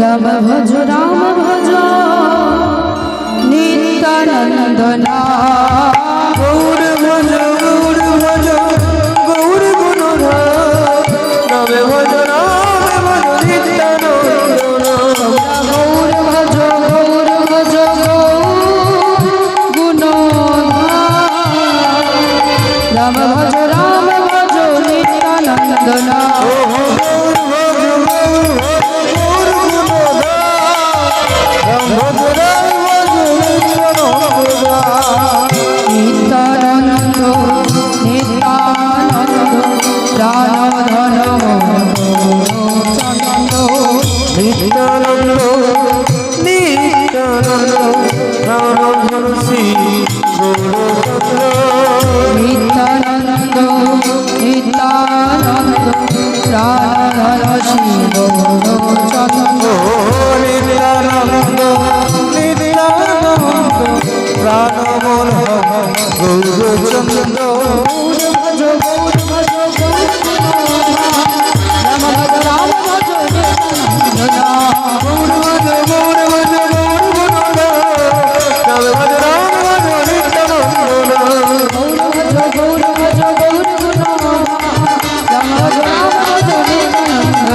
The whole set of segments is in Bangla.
রাম ভজ রাম ভজ। নিত্যানন্দ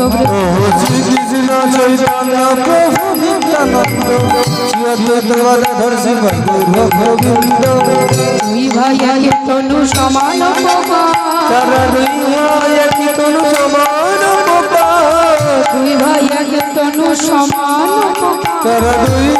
শ্রীকৃষ্ণ চৈতন্য প্রভু নিত্যানন্দ ধর্ষি গোবিন্দ দুই ভাই তনু সমান তারা দুই ভাই তনু সমান দুই দুই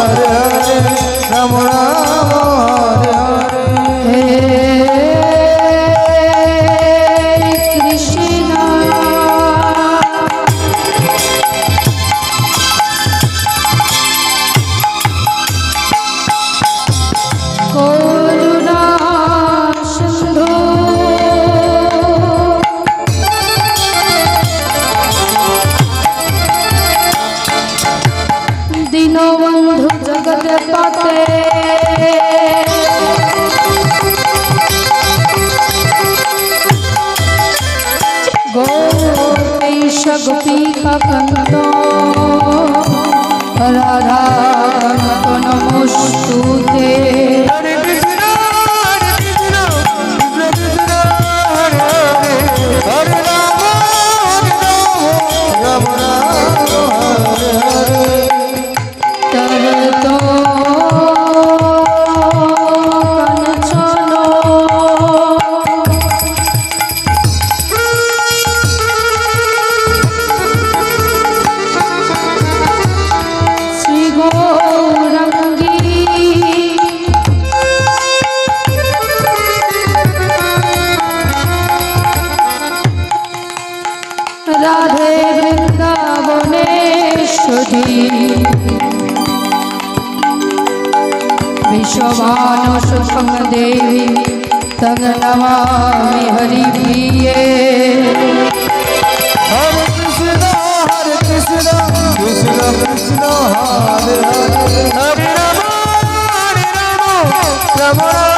হরে রাম রাম হরে Come on.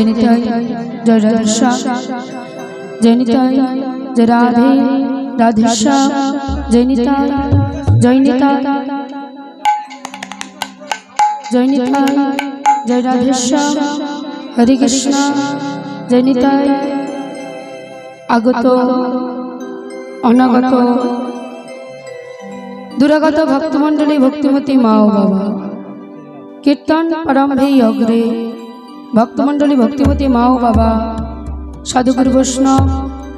জয়নিতাই জয় রাধেশ্যাম। জয়নিতাই জয় রাধে, রাধেশ্যাম। জয়নিতাই জয়নিতাই জয়নিতাই জয় রাধেশ্যাম। হরে কৃষ্ণ জয়নিতাই আগত, অনাগত। দুরাগত ভক্তমণ্ডলী ভক্তিমতী মা ও বাবা। কীর্তন আরম্ভেই অগ্রে। ভক্তমণ্ডলী ভক্তিমতী মা ও বাবা, সাধুগুরু বৈষ্ণব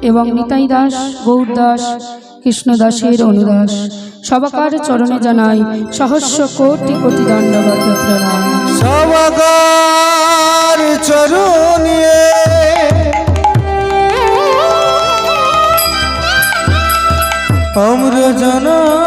এবং নিতাই দাস, গৌর দাস, কৃষ্ণ দাসের অনুদাস, সবাকার চরণে জানাই সহস্র কোটি কোটি দণ্ডবত প্রণাম। সবগার চরণিয়ে আমরা জানাই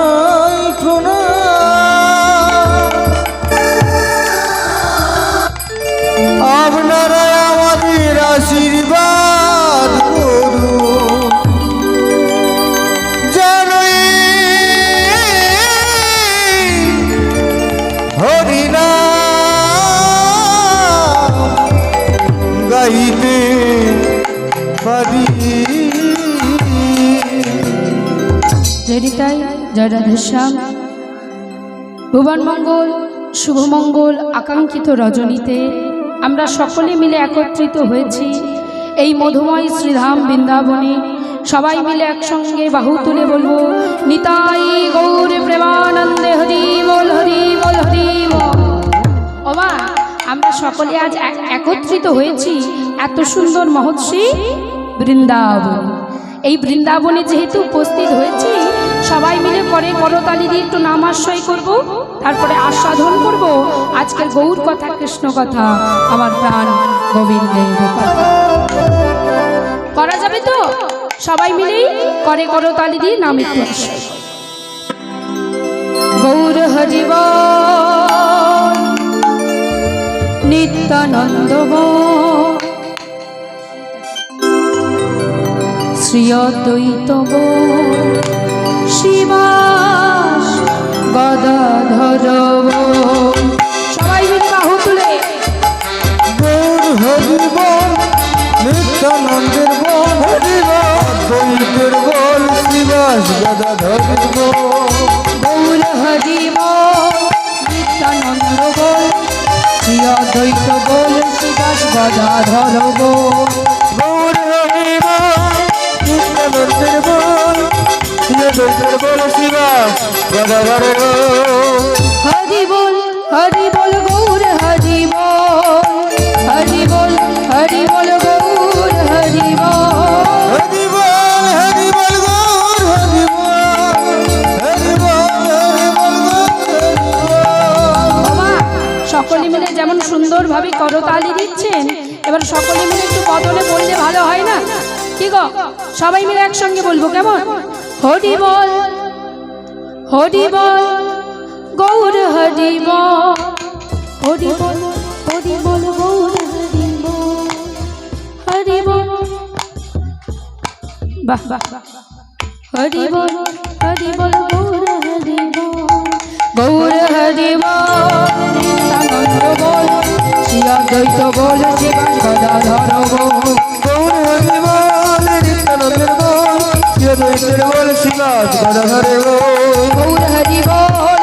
জয়নিতাই জয় রাধেশ্যাম ভুবন মঙ্গল শুভমঙ্গল আকাঙ্ক্ষিত রজনীতে আমরা সকলে মিলে একত্রিত হয়েছি। এই মধুময় শ্রীধাম বৃন্দাবনে সবাই মিলে একসঙ্গে বাহু তুলে বলব, নিতাই গৌর প্রেমানন্দে হরি বল হরি বল, হরি ওমা, আমরা সকলে আজ একত্রিত হয়েছি এত সুন্দর মহর্ষি বৃন্দাবন। এই বৃন্দাবনে যেহেতু উপস্থিত হয়েছি সবাই মিলে পরে করতালি দিয়ে একটু নাম আশ্রয় করব, তারপরে আস্বাদন করব। আজকের গৌর কথা, কৃষ্ণ কথা, আমার প্রাণ গোবিন্দের কথা করা যাবে তো? সবাই মিলেই করে করতালি দিয়ে নাম একটু গৌর হরিব নিত্যানন্দ শ্রী অদ্বৈত শিবাস গদাধর বল গৌর হরি বল নিত্যানন্দ বল শ্রী অদ্বৈত গদাধর বল গৌর হরি বল নিত্যানন্দের গদাধর বল হরি বল হরি বল গৌর হরি বল হরি বল হরি বল সুন্দরভাবে করতালি দিচ্ছেন। এবার সকলে মিলে একটু বদলে বললে ভালো হয় না? কি গো? সবাই মিলে একসঙ্গে বলব কেমন? হরি বল হরি বল, গৌর হরি বল। হরি বল হরি বল, গৌর হরি বল। হরি বল, বাহ বাহ হরি বল হরি বল, গৌর হরি বল। গৌর হরি বল। নিত্যানন্দ বল শ্রী অদ্বৈত বল শিবান গদাধর বল নিত্যানন্দ বল শ্রী অদ্বৈত বল শিবান গদাধর বল হরি বল